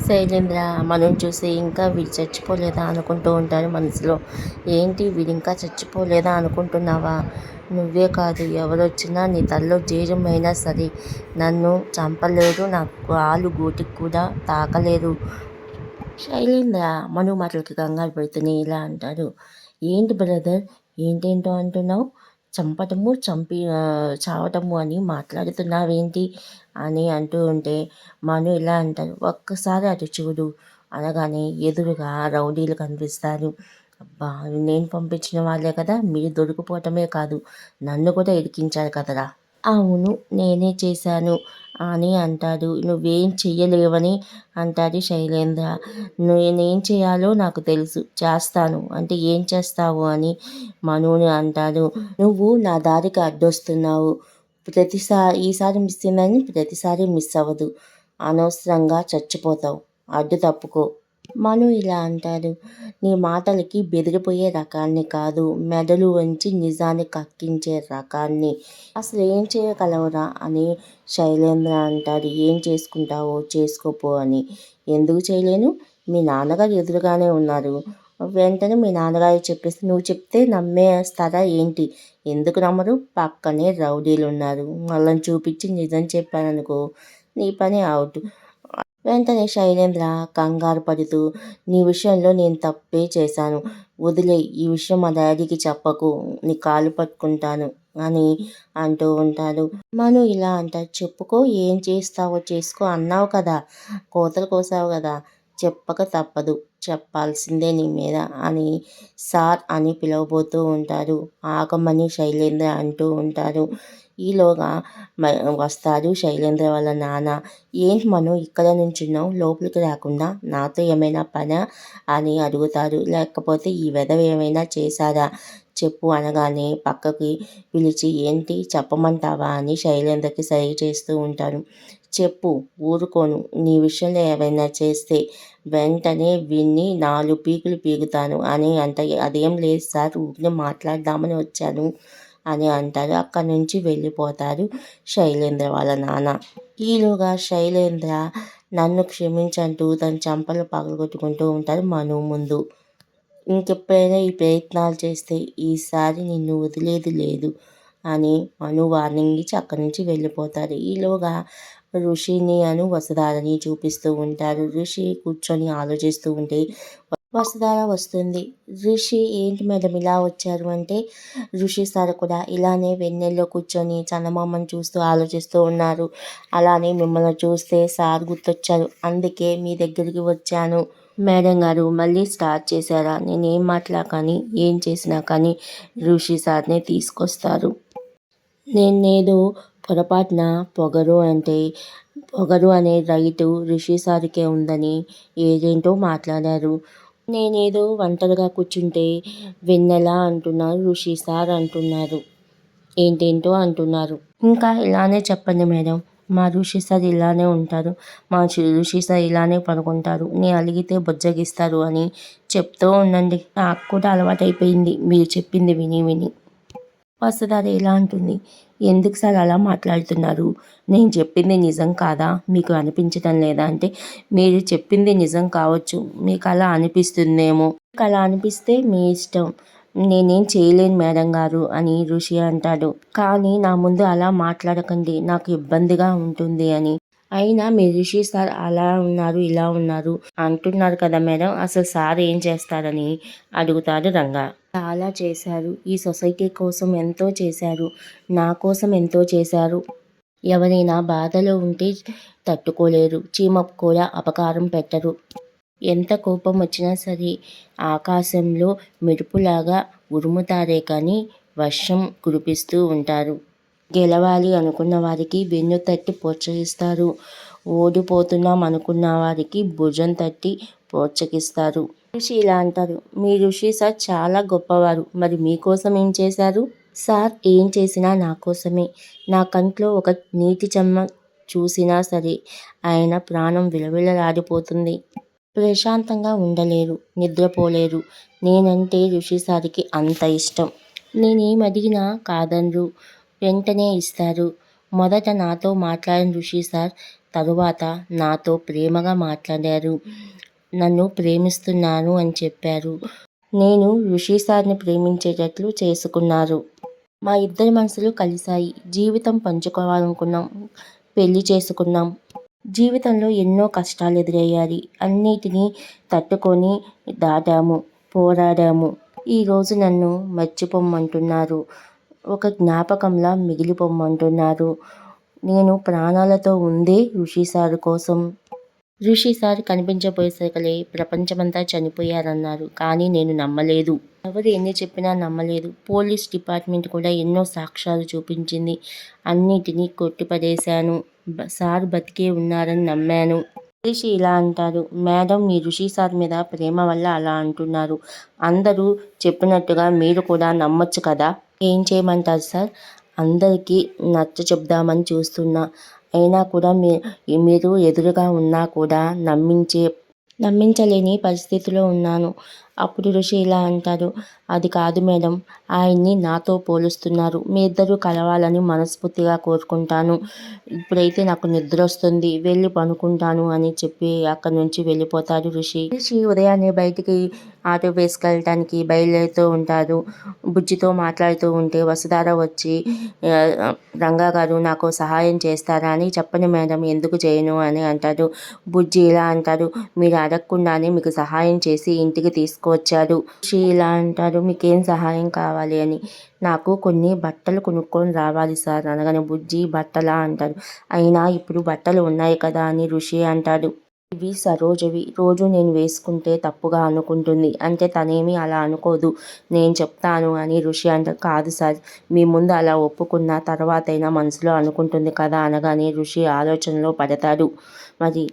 శైలేంద్ర మనం చూసి ఇంకా వీడు చచ్చిపోలేదా అనుకుంటూ ఉంటారు మనసులో. ఏంటి వీడు ఇంకా చచ్చిపోలేదా అనుకుంటున్నావా? నువ్వే కాదు ఎవరొచ్చినా నీ తల్లో జీరమైనా సరే. నన్ను చంపలేదు నా కాలు గూటికి కూడా తాకలేదు. శైలేంద్ర మను మాటలకి కంగారు పడుతూనే ఇలా అంటారు ఏంటి బ్రదర్? ఏంటేంటో అంటున్నావు? చంపటము చంపి చావటము అని మాట్లాడుతున్నావేంటి అని అంటూ ఉంటే మను ఇలా అంటారు? ఒక్కసారి అటు చూడు అనగానే ఎదురుగా రౌడీలు కనిపిస్తారు. అబ్బా నేను పంపించిన వాళ్ళే కదా మీరు దొరికిపోవటమే కాదు నన్ను కూడా ఇరికించారు కదరా అవును నేనే చేశాను అని అంటాడు. నువ్వేం చెయ్యలేవని అంటాడు శైలేంద్ర. నేనేం చేయాలో నాకు తెలుసు చేస్తాను. అంటే ఏం చేస్తావు అని మనుని అంటాడు. నువ్వు నా దారికి అడ్డొస్తున్నావు. ప్రతిసారి ఈసారి మిస్ అయిందని ప్రతిసారి మిస్ అవ్వదు. అనవసరంగా చచ్చిపోతావు. అడ్డు తప్పుకో. మను ఇలా అంటాడు. నీ మాటలకి బెదిరిపోయే రకాన్ని కాదు మెడలు వంచి నిజాన్ని కక్కించే రకాన్ని. అసలు ఏం చేయగలవురా అని శైలేంద్ర అంటాడు. ఏం చేసుకుంటావో చేసుకోపో అని. ఎందుకు చేయలేను? మీ నాన్నగారు ఎదురుగానే ఉన్నారు. వెంటనే మీ నాన్నగారు చెప్పేసి నువ్వు చెప్తే నమ్మేస్తారా ఏంటి? ఎందుకు నమ్మరు? పక్కనే రౌడీలు ఉన్నారు వాళ్ళని చూపించి నిజం చెప్పాననుకో నీ పని అవుట్. వెంటనే శైలేంద్ర కంగారు పడుతూ నీ విషయంలో నేను తప్పే చేశాను. వదిలే ఈ విషయం మా డాడీకి చెప్పకు నీ కాలు పట్టుకుంటాను అని అంటూ ఉంటాడు. మను ఇలా అంటాడు చెప్పుకో ఏం చేస్తావో చేసుకో అన్నావు కదా కోతలు కోసావు కదా చెప్పక తప్పదు చెప్పాల్సిందే నీ మీద అని సార్ అని పిలవబోతూ ఉంటారు ఆగమని శైలేంద్ర అంటూ ఉంటారు ఈలోగా మ- శైలేంద్ర వాళ్ళ నాన్న. ఏంటి మనం ఇక్కడ నుంచున్నాం లోపలికి రాకుండా నాతో ఏమైనా పనా? అని అడుగుతారు లేకపోతే ఈ వెధవ ఏమైనా చేశారా చెప్పు అనగానే పక్కకి పిలిచి ఏంటి? చెప్పమంటావా? అని శైలేంద్రకి సరి చేస్తూ ఉంటారు చెప్పు ఊరుకోను. నీ విషయంలో ఏమైనా చేస్తే వెంటనే విన్ని నాలుగు పీకులు పీకుతాను అని అంటే అదేం లేదు సార్ ఊరిని మాట్లాడదామని వచ్చాను. అని అంటారు. అక్కడి నుంచి వెళ్ళిపోతారు శైలేంద్ర వాళ్ళ నాన్న. ఈలోగా శైలేంద్ర నన్ను క్షమించంటూ తన చంపలు పగలగొట్టుకుంటూ ఉంటారు మను ముందు. ఇంకెప్పుడైనా ఈ ప్రయత్నాలు చేస్తే ఈసారి నిన్ను వదిలేది లేదు అని మను వార్నింగ్ ఇచ్చి అక్కడి నుంచి వెళ్ళిపోతారు. ఈలోగా ఋషిని అను వసుధారని చూపిస్తూ ఉంటారు. ఋషి కూర్చొని ఆలోచిస్తూ ఉంటే వసుధార వస్తుంది. ఋషి ఏంటి మేడం ఇలా వచ్చారు అంటే ఋషి సార్ కూడా ఇలానే వెన్నెల్లో కూర్చొని చందమామని చూస్తూ ఆలోచిస్తూ ఉన్నారు. అలానే మిమ్మల్ని చూస్తే సార్ గుర్తొచ్చారు. అందుకే మీ దగ్గరికి వచ్చాను. మేడం గారు మళ్ళీ స్టార్ట్ చేశారా? నేను ఏం మాట్లా కానీ ఏం చేసినా కానీ ఋషి సార్నే తీసుకొస్తారు. నేనేదో పొరపాటున పొగరు అంటే పొగరు అనే రైటు ఋషి సార్కే ఉందని ఏదేంటో మాట్లాడారు. నేనేదో ఒంటరిగా కూర్చుంటే వెన్నెల అంటున్నారు ఋషి సార్ అంటున్నారు. ఏంటేంటో అంటున్నారు. ఇంకా ఇలానే చెప్పండి మేడం. మా ఋషి సార్ ఇలానే ఉంటారు. మా ఋషి సార్ ఇలానే పడుకుంటారు. నేను అలిగితే బొజ్జగిస్తారు అని చెప్తూ ఉండండి. నాకు కూడా అలవాటైపోయింది. మీరు చెప్పింది విని విని. వసుధార ఎలా అంటుంది. ఎందుకు సార్ అలా మాట్లాడుతున్నారు? నేను చెప్పింది నిజం కాదా? మీకు అనిపించడం లేదా? అంటే మీరు చెప్పింది నిజం కావచ్చు. మీకు అలా అనిపిస్తుందేమో? మీకు అలా అనిపిస్తే మీ ఇష్టం. నేనేం చేయలేను మేడం గారు అని ఋషి అంటాడు. కానీ నా ముందు అలా మాట్లాడకండి. నాకు ఇబ్బందిగా ఉంటుంది అని. అయినా మీ ఋషి సార్ అలా ఉన్నారు ఇలా ఉన్నారు. అంటున్నారు కదా మేడం. అసలు సార్ ఏం చేస్తారని అడుగుతాడు రంగా. చాలా చేశారు. ఈ సొసైటీ కోసం ఎంతో చేశారు. నా కోసం ఎంతో చేశారు. ఎవరైనా బాధలో ఉంటే తట్టుకోలేరు. చీమకు కూడా అపకారం పెట్టరు. ఎంత కోపం వచ్చినా సరే ఆకాశంలో మెరుపులాగా ఉరుముతారే కానీ వర్షం కురిపిస్తూ ఉంటారు. గెలవాలి అనుకున్న వారికి వెన్ను తట్టి ప్రోత్సహిస్తారు. ఓడిపోతున్నాం అనుకున్న వారికి భుజం తట్టి ప్రోత్సహిస్తారు. ఋషి ఇలా అంటారు. మీ ఋషి సార్ చాలా గొప్పవారు. మరి మీకోసం ఏం చేశారు? సార్ ఏం చేసినా నా కోసమే. నా కంట్లో ఒక నీటి చెమ్మ చూసినా సరే ఆయన ప్రాణం విలవిలలాడిపోతుంది. ప్రశాంతంగా ఉండలేరు నిద్రపోలేరు. నేనంటే ఋషి సార్కి అంత ఇష్టం. నేనేమడిగినా కాదనరు. వెంటనే ఇస్తారు. మొదట నాతో మాట్లాడిన ఋషి సార్ తరువాత నాతో ప్రేమగా మాట్లాడారు. నన్ను ప్రేమిస్తున్నాను అని చెప్పారు. నేను ఋషి సార్ని ప్రేమించేటట్లు చేసుకున్నారు. మా ఇద్దరి మనసులు కలిశాయి. జీవితం పంచుకోవాలనుకున్నాం. పెళ్ళి చేసుకున్నాం. జీవితంలో ఎన్నో కష్టాలు ఎదురయ్యాయి. అన్నిటినీ తట్టుకొని దాటాము. పోరాడాము. ఈరోజు నన్ను మర్చిపోమ్మంటున్నారు ఒక జ్ఞాపకంలా మిగిలిపోమ్మంటున్నారు నేను ప్రాణాలతో ఉందే ఋషి సార్ కోసం. ఋషి సార్ కనిపించబోయేసరికి ప్రపంచమంతా చనిపోయారన్నారు. కానీ నేను నమ్మలేదు. ఎవరు ఎన్ని చెప్పినా నమ్మలేదు. పోలీస్ డిపార్ట్మెంట్ కూడా ఎన్నో సాక్ష్యాలు చూపించింది. అన్నిటినీ కొట్టిపడేశాను. సార్ బతికే ఉన్నారని నమ్మాను. ఋషి ఇలా అంటారు మేడం మీ ఋషి సార్ మీద ప్రేమ వల్ల అలా అంటున్నారు. అందరూ చెప్పినట్టుగా మీరు కూడా నమ్మొచ్చు కదా! ఏం చేయమంటారు సార్? అందరికీ నచ్చ చెప్దామని చూస్తున్నా. అయినా కూడా మీ మీరు ఎదురుగా ఉన్నా కూడా నమ్మించే నమ్మించలేని పరిస్థితిలో ఉన్నాను. అప్పుడు ఋషి ఇలా అంటారు అది కాదు మేడం ఆయన్ని నాతో పోలుస్తున్నారు. మీ ఇద్దరూ కలవాలని మనస్ఫూర్తిగా కోరుకుంటాను. ఇప్పుడైతే నాకు నిద్ర వస్తుంది వెళ్ళి పనుకుంటాను అని చెప్పి అక్కడి నుంచి వెళ్ళిపోతాడు ఋషి. ఋషి ఉదయాన్నే బయటికి ఆటో వేసుకెళ్ళటానికి బయలుదేరుతూ ఉంటారు బుజ్జితో మాట్లాడుతూ ఉంటే వసుధార వచ్చి రంగా గారు నాకు సహాయం చేస్తారా అని చెప్పండి మేడం ఎందుకు చేయను అని అంటారు బుజ్జి ఇలా అంటారు మీరు అడగకుండానే మీకు సహాయం చేసి ఇంటికి తీసుకువచ్చాడు. ఋషి ఇలా అంటారు మీకేం సహాయం కావాలి అని. నాకు కొన్ని బట్టలు కొనుక్కొని రావాలి సార్ అనగానే బుజ్జి బట్టలా అంటారు అయినా ఇప్పుడు బట్టలు ఉన్నాయి కదా అని ఋషి అంటాడు. ఇవి సరోజవి. రోజు నేను వేసుకుంటే తప్పుగా అనుకుంటుంది. అంటే తనేమి అలా అనుకోదు. నేను చెప్తాను అని ఋషి అంటారు కాదు సార్! మీ ముందు అలా ఒప్పుకున్న తర్వాతైనా మనసులో అనుకుంటుంది కదా అనగానే ఋషి ఆలోచనలో పడతాడు. మరి